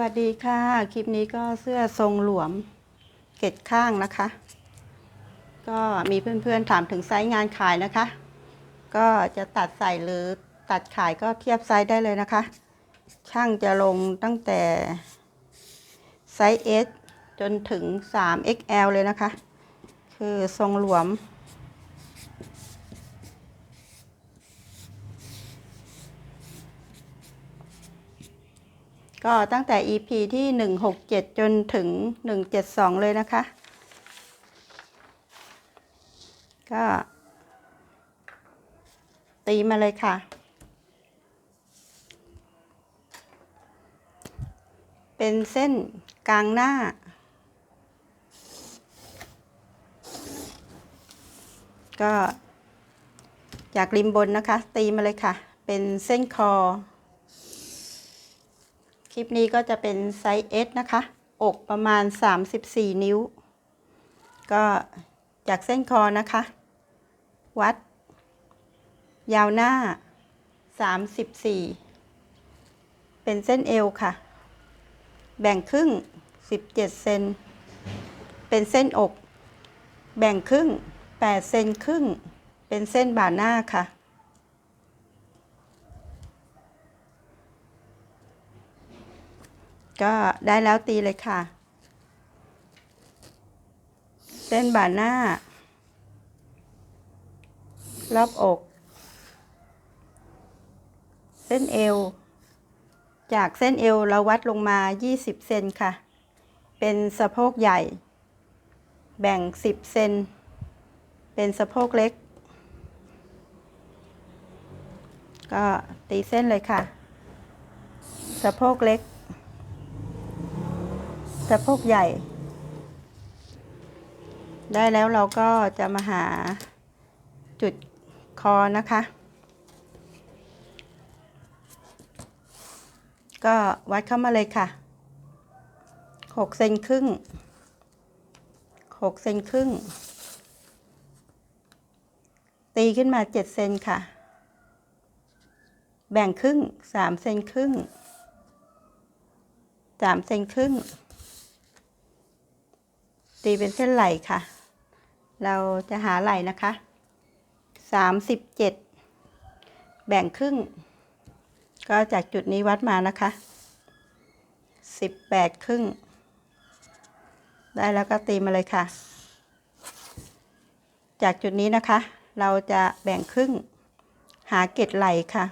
วัสดีค่ะ คลิปนี้ก็เสื้อทรงหลวมเกล็ดข้างนะคะ ก็มีเพื่อนๆถามถึงไซส์งานขายนะคะ ก็จะตัดใส่หรือตัดขายก็เทียบไซส์ได้เลยนะคะ ช่างจะลงตั้งแต่ไซส์ S จนถึง 3XL เลยนะคะ คือทรงหลวม ก็ตั้งแต่ EP ที่ 167 จนถึง 172 เลยนะคะ ก็ ตีมาเลยค่ะ เป็นเส้นกลางหน้า ก็จากริมบนนะคะ ตีมาเลยค่ะ เป็นเส้นคอ คลิปนี้ก็จะเป็นไซส์ S นะคะ อกประมาณ 34 นิ้ว ก็จากเส้นคอนะคะ วัด ยาวหน้า 34 เป็นเส้นเอวค่ะ แบ่งครึ่ง 17 เซน เป็นเส้นอก แบ่งครึ่ง 8 เซนครึ่ง เป็นเส้นบ่าหน้าค่ะ ก็ได้แล้วตีเลยค่ะ เส้นบ่าหน้า รอบอก เส้นเอว จากเส้นเอวเราวัดลงมา 20 เซนค่ะ เป็นสะโพกใหญ่ แบ่ง 10 เซน เป็นสะโพกเล็ก ก็ตีเส้นเลยค่ะ สะโพกเล็ก สะโพกใหญ่ ได้แล้วเราก็จะมาหาจุดคอนะคะ ก็วัดเข้ามาเลยค่ะหกเซนครึ่งหกเซนครึ่ง ตีขึ้นมาเจ็ดเซนค่ะ แบ่งครึ่งสามเซนครึ่งสามเซนครึ่ง ตีเป็นเส้นไหล่ค่ะ เราจะหาไหล่นะคะสามสิบเจ็ดแบ่งครึ่ง ก็จากจุดนี้วัดมานะคะสิบแปดครึ่ง ได้แล้วก็ตีมาเลยค่ะ จากจุดนี้นะคะ เราจะแบ่งครึ่ง หาเกล็ดไหล่ค่ะ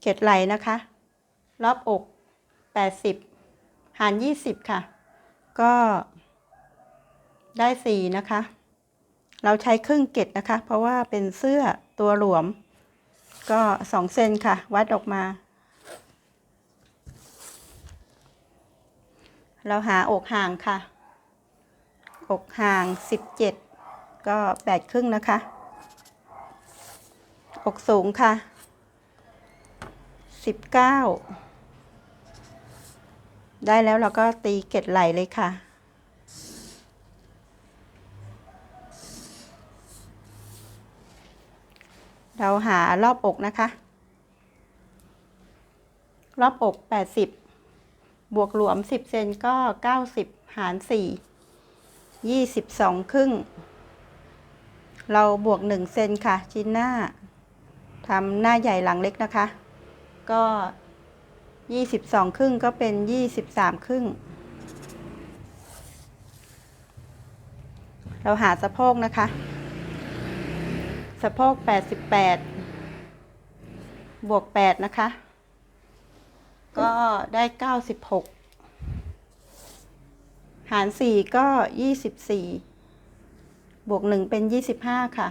เกล็ดไหลนะคะ รอบอก 80 หาร 20 ค่ะ ก็ได้ 4 นะคะ เราใช้ครึ่งเกล็ดนะคะ เพราะว่าเป็นเสื้อตัวหลวม ก็ 2 เซนค่ะ วัดออกมา เราหาอกห่างค่ะ อกห่าง 17 ก็ 8 ครึ่งนะคะ อกสูงค่ะ 19 ได้แล้วเราก็ตีเกล็ดไหลเลยค่ะ เราหารอบอกนะคะ รอบอก 80 บวกหลวม 10 เซนก็ 90 หาร 4 22 ครึ่ง เราบวก 1 เซนค่ะ ชิ้นหน้าทำหน้าใหญ่หลังเล็กนะคะ ก็ ยี่สิบสองครึ่งก็เป็นยี่สิบสามครึ่ง เราหาสะโพกนะคะ สะโพกแปดสิบแปดบวกแปดนะคะ ก็ได้เก้าสิบหกหารสี่ก็ยี่สิบสี่บวกหนึ่งเป็นยี่สิบห้าค่ะ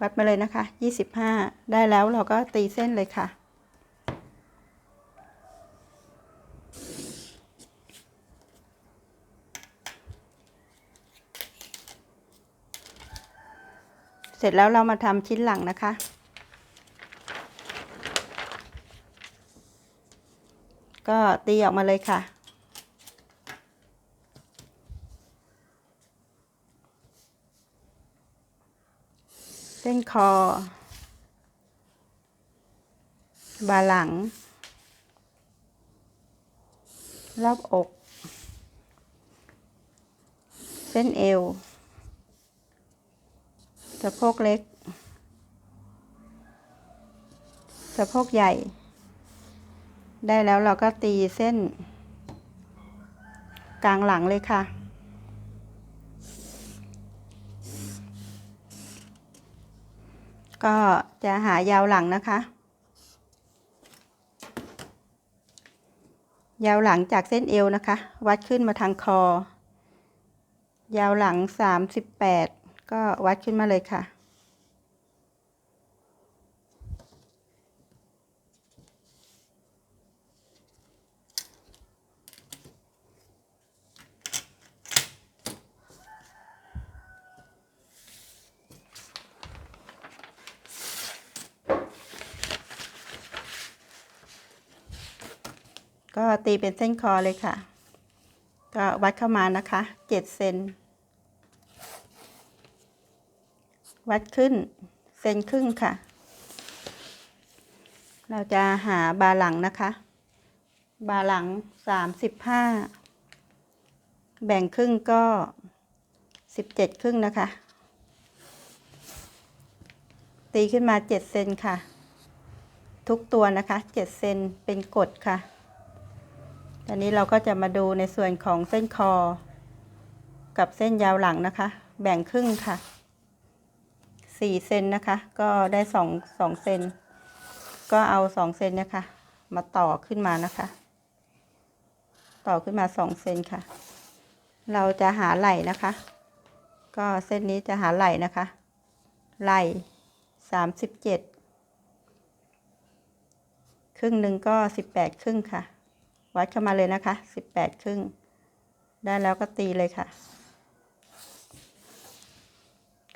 วัดมาเลยนะคะ 25 ได้แล้วเราก็ตีเส้นเลยค่ะ เสร็จแล้วเรามาทำชิ้นหลังนะคะ ก็ตีออกมาเลยค่ะ เส้นคอ บาหลัง รอบอก เส้นเอว สะโพกเล็ก สะโพกใหญ่ ได้แล้วเราก็ตีเส้น กลางหลังเลยค่ะ ก็จะหายาวหลังนะคะ ยาวหลังจากเส้นเอวนะคะ วัดขึ้นมาทางคอ ยาวหลัง38 ก็วัดขึ้นมาเลยค่ะ ก็ตีเป็นเส้นคอเลยค่ะ ก็วัดเข้ามานะคะเจ็ดเซน วัดขึ้นเซนครึ่งค่ะ เราจะหาบาหลังนะคะ บาหลังสามสิบห้าแบ่งครึ่งก็สิบเจ็ดครึ่งนะคะ ตีขึ้นมาเจ็ดเซนค่ะ ทุกตัวนะคะเจ็ดเซนเป็นกฎค่ะตอนนี้เราก็จะมาดูในส่วนของเส้นคอ กับเส้นยาวหลังนะคะ แบ่งครึ่งค่ะ สี่เซนนะคะ ก็ได้สองสองเซนก็เอาสองเซนนะคะมาต่อขึ้นมานะคะ ต่อขึ้นมาสองเซนค่ะ เราจะหาไหล่นะคะ ก็เส้นนี้จะหาไหล่นะคะ ไหล่สามสิบเจ็ดครึ่งหนึ่งก็สิบแปดครึ่งค่ะ วัดเข้ามาเลยนะคะสิบแปดครึ่ง ได้แล้วก็ตีเลยค่ะ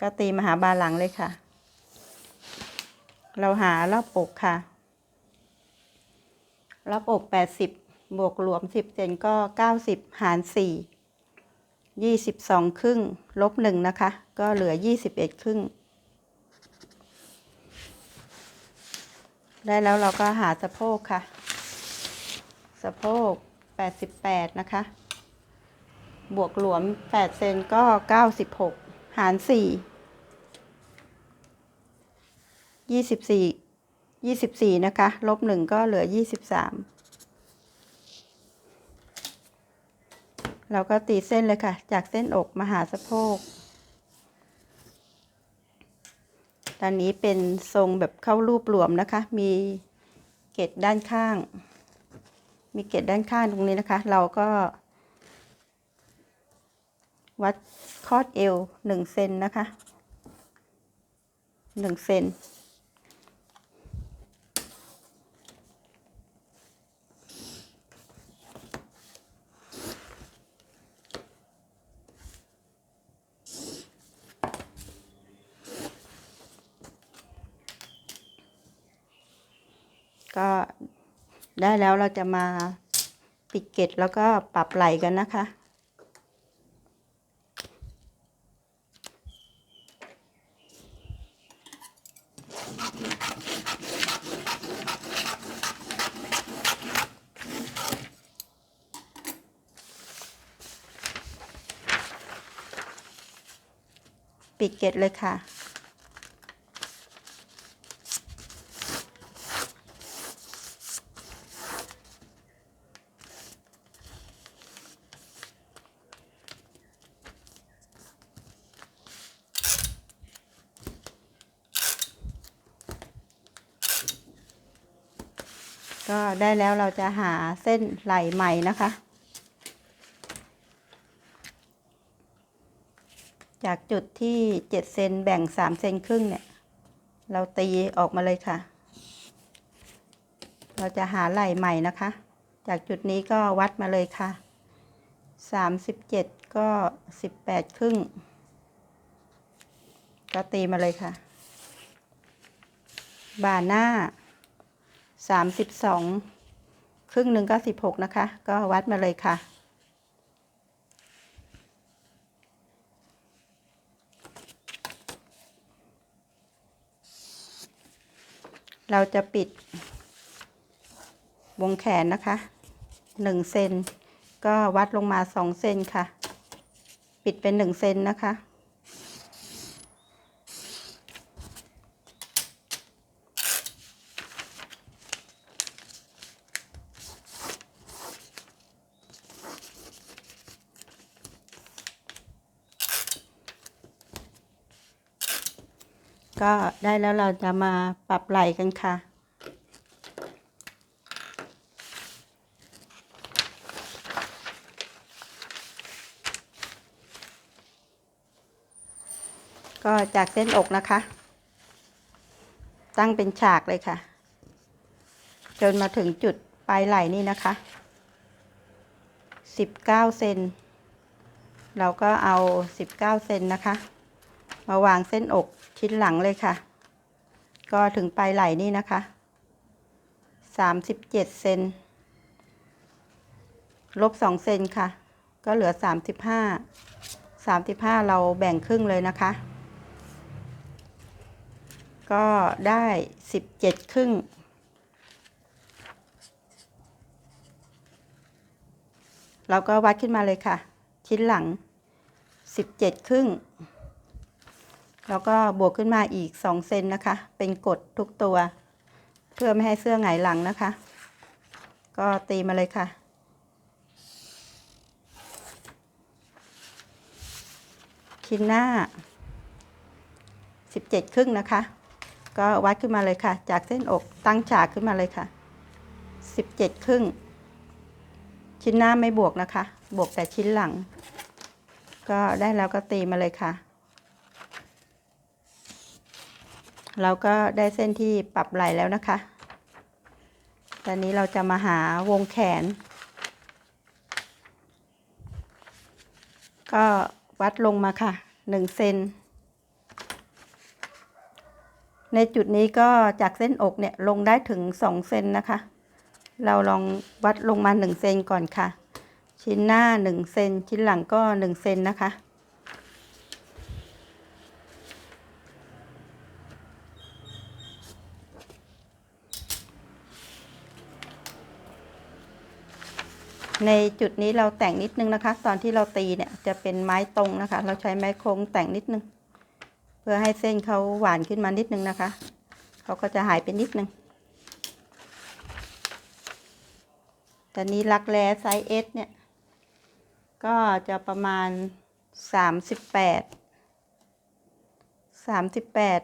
ก็ตีมาหาบาหลังเลยค่ะ เราหารอบอกค่ะ รอบอกแปดสิบบวกรวมสิบเซนก็เก้าสิบหารสี่ยี่สิบสองครึ่ง ลบหนึ่งนะคะ ก็เหลือยี่สิบเอ็ดครึ่ง ได้แล้วเราก็หาสะโพกค่ะ สะโพก88นะคะ บวกหลวม8เซนก็96หาร 4 24 24นะคะ ลบ1ก็เหลือ23เราก็ตีเส้นเลยค่ะ จากเส้นอกมาหาสะโพกตอนนี้เป็นทรงแบบเข้ารูปหลวมนะคะ มีเกล็ดด้านข้าง มีเกล็ดด้านข้างตรงนี้นะคะ เราก็ วัดคอดเอวหนึ่งเซนนะคะหนึ่งเซนก็ ได้แล้วเราจะมาปิดเกล็ดแล้วก็ปรับไหลกันนะคะ ปิดเกล็ดเลยค่ะ ก็ ได้แล้วเราจะหาเส้นไหลใหม่นะคะ จากจุดที่เจ็ดเซนแบ่งสามเซนครึ่งเนี่ย เราตีออกมาเลยค่ะ เราจะหาไหลใหม่นะคะ จากจุดนี้ก็วัดมาเลยค่ะสามสิบเจ็ดก็สิบแปดครึ่ง ก็ตีมาเลยค่ะ บ่าหน้า สามสิบสองครึ่งหนึ่งก็สิบหกนะคะ ก็วัดมาเลยค่ะ เราจะปิด วงแขนนะคะหนึ่งเซนก็วัดลงมาสองเซนค่ะ ปิดเป็นหนึ่งเซนนะคะ ก็ได้แล้วเราจะมาปรับไหล่กันค่ะ ก็จากเส้นอกนะคะ ตั้งเป็นฉากเลยค่ะ จนมาถึงจุดปลายไหล่นี่นะคะ 19 เซนเราก็เอา 19 เซนนะคะ มาวางเส้นอกชิ้นหลังเลยค่ะ ก็ถึงปลายไหล่นี่นะคะ37เซนลบ2เซนค่ะ ก็เหลือ35 35เราแบ่งครึ่งเลยนะคะ ก็ได้17ครึ่งเราก็วัดขึ้นมาเลยค่ะ ชิ้นหลัง 17 ครึ่ง แล้วก็บวกขึ้นมาอีก 2 เซนนะคะ เป็นกดทุกตัว เพื่อไม่ให้เสื้อหงายหลังนะคะ ก็ตีมาเลยค่ะ ชิ้นหน้า 17 ครึ่งนะคะ ก็วัดขึ้นมาเลยค่ะ จากเส้นอกตั้งฉากขึ้นมาเลยค่ะ 17 ครึ่ง ชิ้นหน้าไม่บวกนะคะ บวกแต่ชิ้นหลัง ก็ได้แล้วก็ตีมาเลยค่ะ เราก็ได้เส้นที่ปรับไหลแล้วนะคะ ตอนนี้เราจะมาหาวงแขน ก็วัดลงมาค่ะหนึ่งเซนในจุดนี้ก็จากเส้นอกเนี่ยลงได้ถึงสองเซนนะคะ เราลองวัดลงมาหนึ่งเซนก่อนค่ะ ชิ้นหน้าหนึ่งเซนชิ้นหลังก็หนึ่งเซนนะคะ ในจุดนี้เราแต่งนิดนึงนะคะ ตอนที่เราตีเนี่ยจะเป็นไม้ตรงนะคะ เราใช้ไม้โค้งแต่งนิดนึง เพื่อให้เส้นเขาหวานขึ้นมานิดนึงนะคะเขาก็จะหายไปนิดนึงตอนนี้รักแร้ไซส์เอสเนี่ย ก็จะประมาณสามสิบแปดสามสิบแปด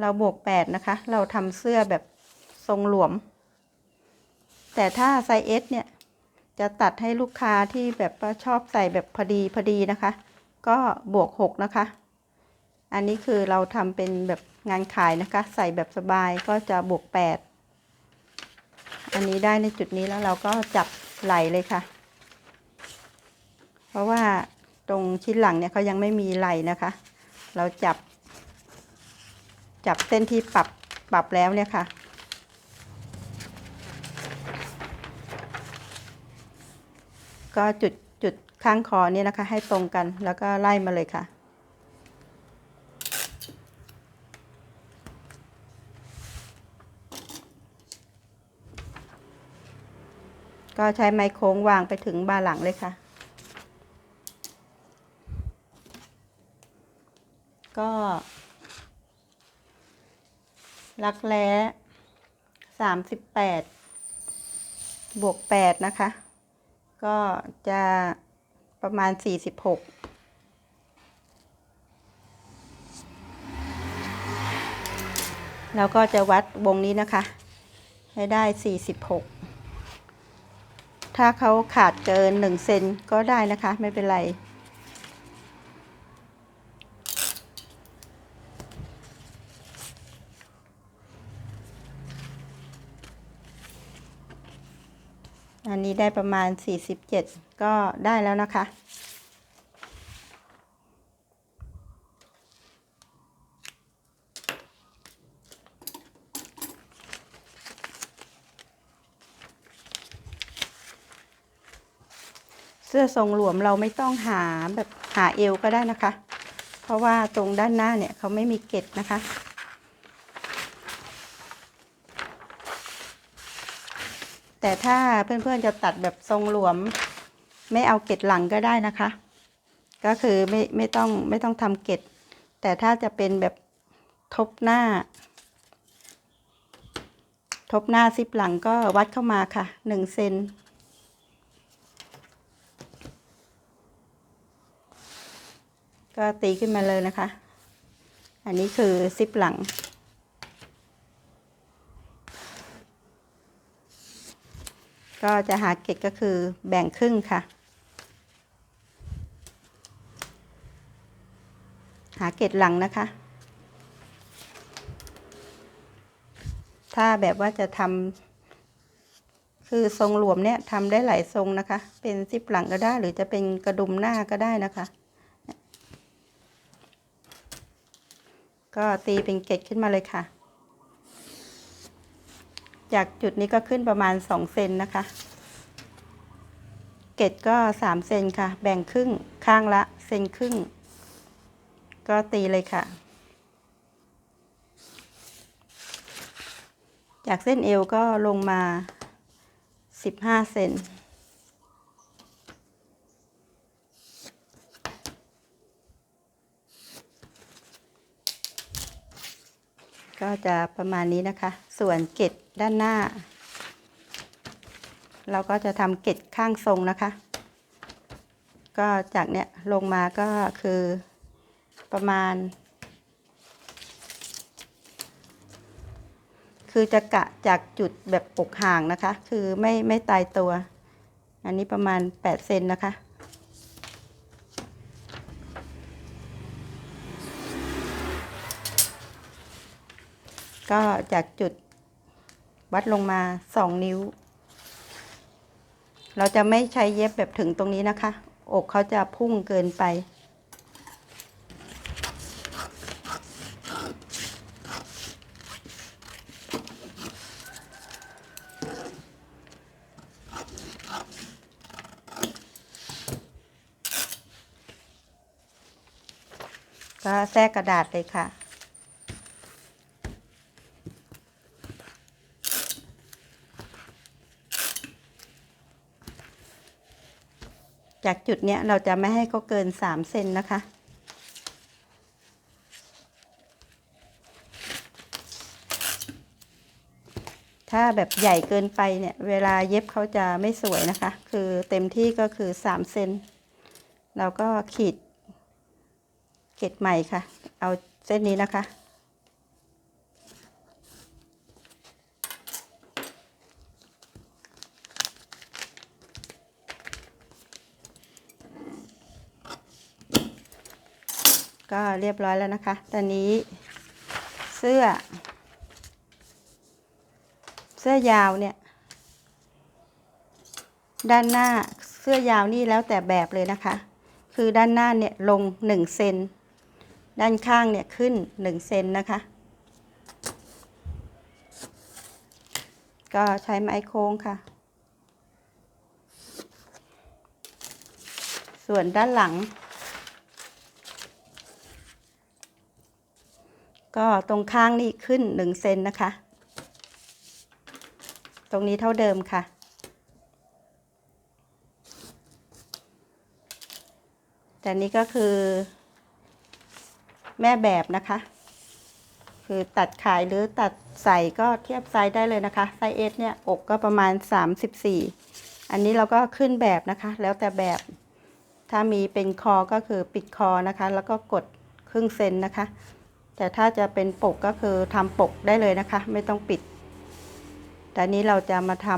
เราบวกแปดนะคะ เราทำเสื้อแบบทรงหลวม แต่ถ้าไซส์เอสเนี่ย จะตัดให้ลูกค้าที่แบบชอบใส่แบบพอดีพอดีนะคะ ก็บวกหกนะคะ อันนี้คือเราทำเป็นแบบงานขายนะคะ ใส่แบบสบายก็จะบวกแปดอันนี้ได้ในจุดนี้แล้วเราก็จับไหลเลยค่ะ เพราะว่าตรงชิ้นหลังเนี่ยเขายังไม่มีไหลนะคะ เราจับ จับเส้นที่ปรับปรับแล้วเนี่ยค่ะ ก็จุดจุดข้างคอเนี่ยนะคะ ให้ตรงกันแล้วก็ไล่มาเลยค่ะก็ใช้ไม้โค้งวางไปถึงบาหลังเลยค่ะ ก็รักแร้สามสิบแปดบวกแปดนะคะ ก็จะประมาณสี่สิบหกแล้วก็จะวัดวงนี้นะคะ ให้ได้สี่สิบหกถ้าเขาขาดเกินหนึ่งเซนก็ได้นะคะ ไม่เป็นไร อันนี้ได้ประมาณ 47 ก็ได้แล้วนะคะ เสื้อทรงหลวมเราไม่ต้องหาแบบหาเอวก็ได้นะคะ เพราะว่าตรงด้านหน้าเนี่ยเขาไม่มีเกล็ดนะคะ แต่ถ้าเพื่อนๆจะตัดแบบทรงหลวม ไม่เอาเกล็ดหลังก็ได้นะคะ ก็คือไม่ไม่ต้องไม่ต้องทำเกล็ด แต่ถ้าจะเป็นแบบทบหน้า ทบหน้าซิปหลังก็วัดเข้ามาค่ะหนึ่งเซนก็ตีขึ้นมาเลยนะคะ อันนี้คือซิปหลัง ก็จะหาเกล็ดก็คือแบ่งครึ่งค่ะ หาเกล็ดหลังนะคะ ถ้าแบบว่าจะทำคือทรงหลวมเนี่ยทำได้หลายทรงนะคะ เป็นซิปหลังก็ได้ หรือจะเป็นกระดุมหน้าก็ได้นะคะ ก็ตีเป็นเกล็ดขึ้นมาเลยค่ะ จากจุดนี้ก็ขึ้นประมาณ2เซนนะคะ เกล็ดก็3เซนค่ะ แบ่งครึ่งข้างละเซนครึ่ง ก็ตีเลยค่ะ จากเส้นเอวก็ลงมา 15 เซน จะประมาณนี้นะคะ ส่วนเกล็ดด้านหน้า เราก็จะทำเกล็ดข้างทรงนะคะ ก็จากเนี้ยลงมาก็คือประมาณ คือจะกะจากจุดแบบปกห่างนะคะ คือไม่ไม่ตายตัว อันนี้ประมาณ 8 เซนนะคะ ก็จากจุดวัดลงมา2นิ้ว เราจะไม่ใช้เย็บแบบถึงตรงนี้นะคะ อกเขาจะพุ่งเกินไป ก็แทรกกระดาษเลยค่ะ จากจุดเนี้ยเราจะไม่ให้เขาเกิน3เซนนะคะ ถ้าแบบใหญ่เกินไปเนี่ยเวลาเย็บเขาจะไม่สวยนะคะ คือเต็มที่ก็คือ3เซนเราก็ขีดเกล็ดใหม่ค่ะ เอาเส้นนี้นะคะ ก็เรียบร้อยแล้วนะคะ ตอนนี้เสื้อ เสื้อยาวเนี่ย ด้านหน้าเสื้อยาวนี่แล้วแต่แบบเลยนะคะ คือด้านหน้าเนี่ยลงหนึ่งเซนด้านข้างเนี่ยขึ้นหนึ่งเซนนะคะ ก็ใช้ไม้โค้งค่ะ ส่วนด้านหลัง ก็ตรงข้างนี่ขึ้นหนึ่งเซนนะคะ ตรงนี้เท่าเดิมค่ะ แต่นี้ก็คือ แม่แบบนะคะ คือตัดขายหรือตัดใส่ก็เทียบไซส์ได้เลยนะคะ ไซส์เอสเนี่ยอกก็ประมาณ 34 อันนี้เราก็ขึ้นแบบนะคะ แล้วแต่แบบ ถ้ามีเป็นคอก็คือปิดคอนะคะ แล้วก็กดครึ่งเซนนะคะ แต่ถ้าจะเป็นปกก็คือทำปกได้เลยนะคะ ไม่ต้องปิด แต่นนี้เราจะมาท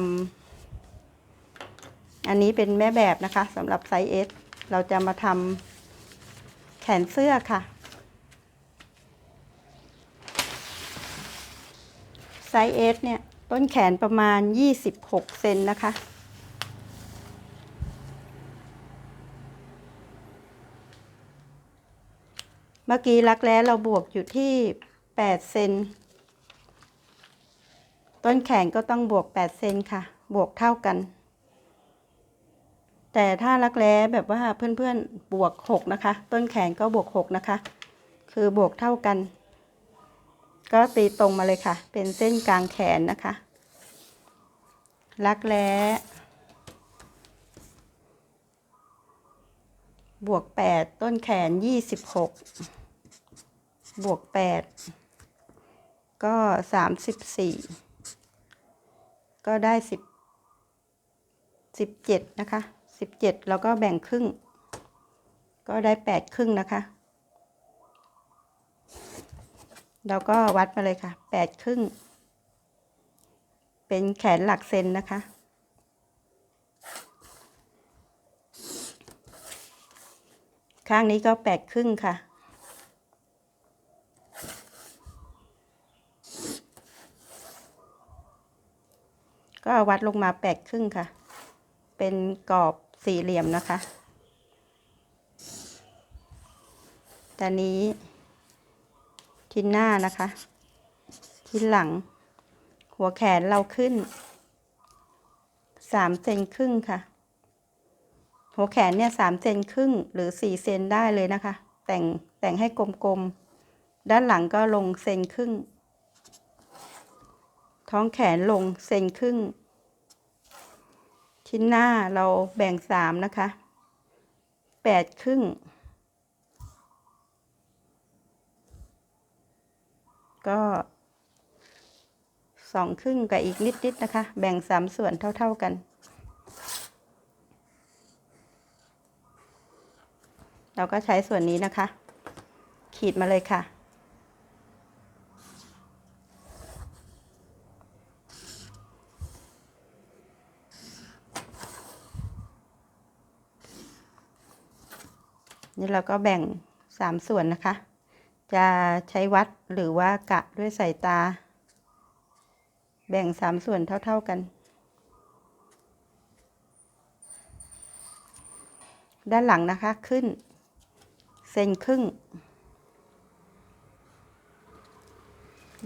ำอันนี้เป็นแม่แบบนะคะสำหรับไซส์ S เราจะมาทำแขนเสื้อค่ะ ไซส์ S เนี่ยต้นแขนประมาณ 26 เซนนะคะ เมื่อกี้รักแร้เราบวกอยู่ที่8เซนต้นแขนก็ต้องบวก8เซนค่ะ บวกเท่ากัน แต่ถ้ารักแร้แบบว่าเพื่อนๆบวก6นะคะ ต้นแขนก็บวก6นะคะ คือบวกเท่ากัน ก็ตีตรงมาเลยค่ะ เป็นเส้นกลางแขนนะคะ รักแร้ บวกแปดต้นแขนยี่สิบหกบวกแปดก็สามสิบสี่ก็ได้สิบสิบเจ็ดนะคะสิบเจ็ดแล้วก็แบ่งครึ่ง ก็ได้แปดครึ่งนะคะเราก็วัดมาเลยค่ะแปดครึ่ง เป็นแขนหลักเซนนะคะ ข้างนี้ก็แปดครึ่งค่ะ ก็วัดลงมาแปดครึ่งค่ะ เป็นกรอบสี่เหลี่ยมนะคะตอนนี้ที่หน้านะคะ ที่หลัง หัวแขนเราขึ้นสามเซนครึ่งค่ะ หัวแขนเนี่ยสามเซนครึ่งหรือสี่เซนได้เลยนะคะ แต่งแต่งให้กลมๆ ด้านหลังก็ลงเซนครึ่ง ท้องแขนลงเซนครึ่งที่หน้าเราแบ่งสามนะคะแปดครึ่ง ก็สองครึ่งกับอีกนิดๆนะคะ แบ่งสามส่วนเท่าๆกัน เราก็ใช้ส่วนนี้นะคะ ขีดมาเลยค่ะ นี่เราก็แบ่งสามส่วนนะคะ จะใช้วัดหรือว่ากะด้วยสายตา แบ่งสามส่วนเท่า ๆกันด้านหลังนะคะขึ้น เซนครึ่ง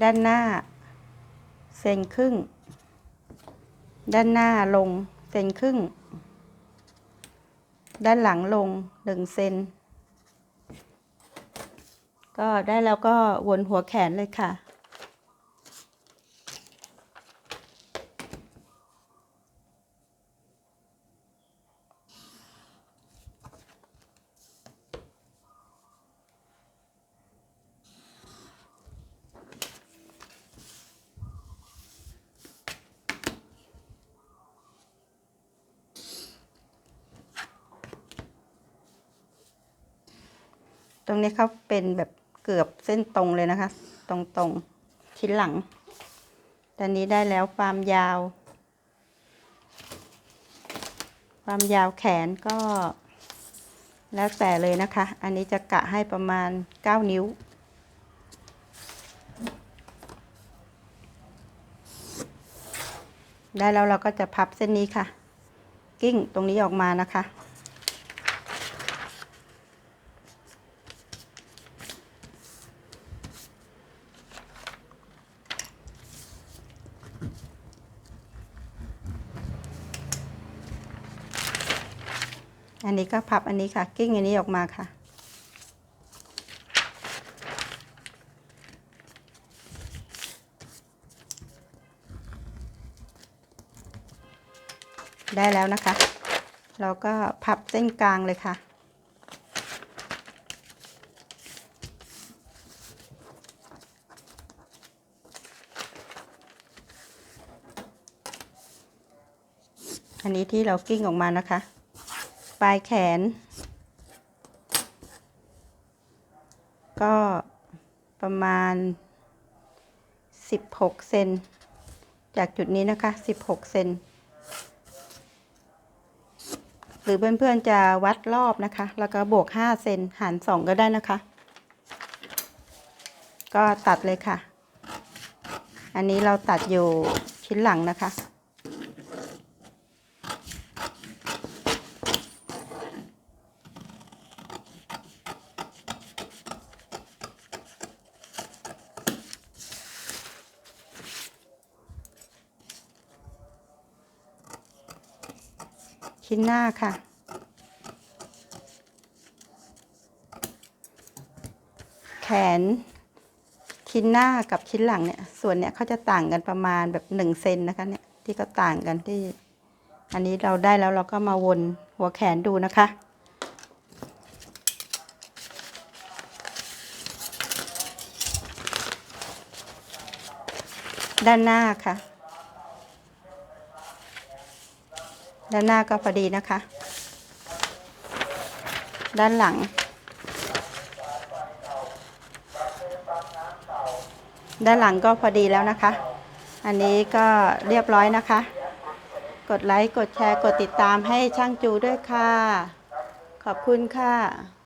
ด้านหน้า เซนครึ่ง ด้านหน้าลง เซนครึ่ง ด้านหลังลงหนึ่งเซน ก็ได้แล้วก็วนหัวแขนเลยค่ะ นี้เขาเป็นแบบเกือบเส้นตรงเลยนะคะตรงตรงๆชิ้นหลังตอนนี้ได้แล้วความยาว ความยาวแขนก็ แล้วแต่เลยนะคะ อันนี้จะกะให้ประมาณ 9 นิ้วได้แล้วเราก็จะพับเส้นนี้ค่ะ กิ้งตรงนี้ออกมานะคะ ก็พับอันนี้ค่ะ กิ้งอันนี้ออกมาค่ะ ได้แล้วนะคะ เราก็พับเส้นกลางเลยค่ะอันนี้ที่เรากิ้งออกมานะคะ ปลายแขน ก็ประมาณ 16 เซนจากจุดนี้นะคะ 16 เซนหรือเพื่อนๆจะวัดรอบนะคะ แล้วก็บวก 5 เซนหาร 2 ก็ได้นะคะ ก็ตัดเลยค่ะ อันนี้เราตัดอยู่ชิ้นหลังนะคะ นหน้าค่ะ แขนชิ้นหน้ากับชิ้นหลังเนี่ย ส่วนเนี่ยเขาจะต่างกันประมาณแบบหนึ่งเซนนะคะเนี่ยที่ก็ต่างกันที่ อันนี้เราได้แล้วเราก็มาวนหัวแขนดูนะคะ ด้านหน้าค่ะ ด้านหน้าก็พอดีนะคะ ด้านหลัง ด้านหลังก็พอดีแล้วนะคะ อันนี้ก็เรียบร้อยนะคะ กดไลค์ กดแชร์ กดติดตามให้ช่างจูด้วยค่ะ ขอบคุณค่ะ